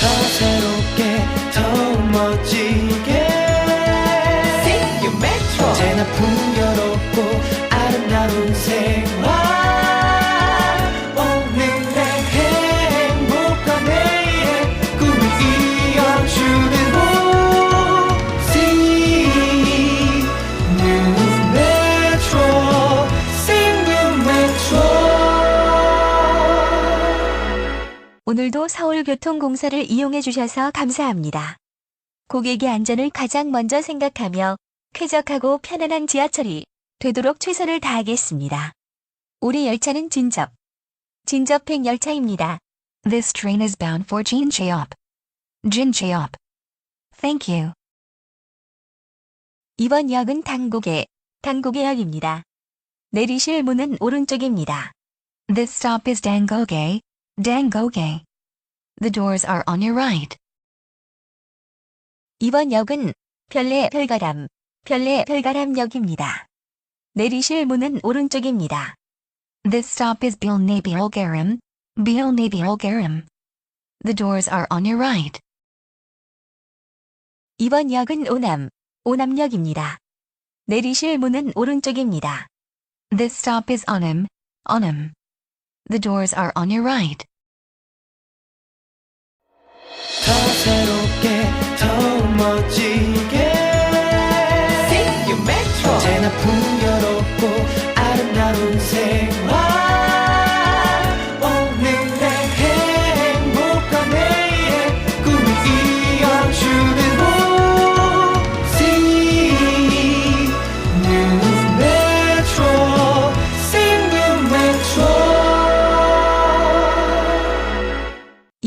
더 새롭게 더 멋지게. Sing your metro. 언제나 풍요롭고 아름다운 생 오늘도 서울교통공사를 이용해 주셔서 감사합니다. 고객의 안전을 가장 먼저 생각하며 쾌적하고 편안한 지하철이 되도록 최선을 다하겠습니다. 우리 열차는 진접, 진접행 열차입니다. This train is bound for Jincheop. Jincheop. Thank you. 이번 역은 당국의, 당국의 역입니다. 내리실 문은 오른쪽입니다. This stop is Dangoge. Dangoge. The doors are on your right. 이번 역은 별내 별가람, 별내 별가람 역입니다. 내리실 문은 오른쪽입니다. This stop is Bilnabilgaram. Bilnabilgaram. The doors are on your right. 이번 역은 오남, 오남역입니다. 내리실 문은 오른쪽입니다. This stop is Onam. Onam. The doors are on your right. 더 새롭게 더 멋지게 Sing your metro 언제나 풍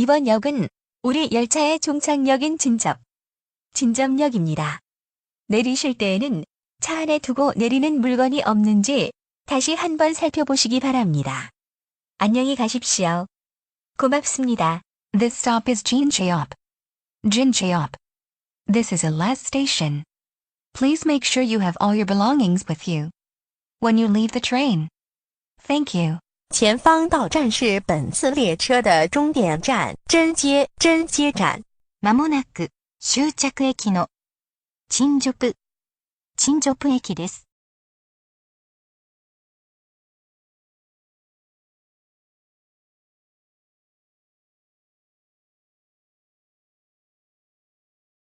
이번 역은 우리 열차의 종착역인 진접, 진접역입니다. 내리실 때에는 차 안에 두고 내리는 물건이 없는지 다시 한번 살펴보시기 바랍니다. 안녕히 가십시오. 고맙습니다. This stop is Jincheop. Jincheop. This is a last station. Please make sure you have all your belongings with you when you leave the train. Thank you. 前方到站是本次列车的终点站真街真街站。まもなく終着駅の陳直、陳直駅です。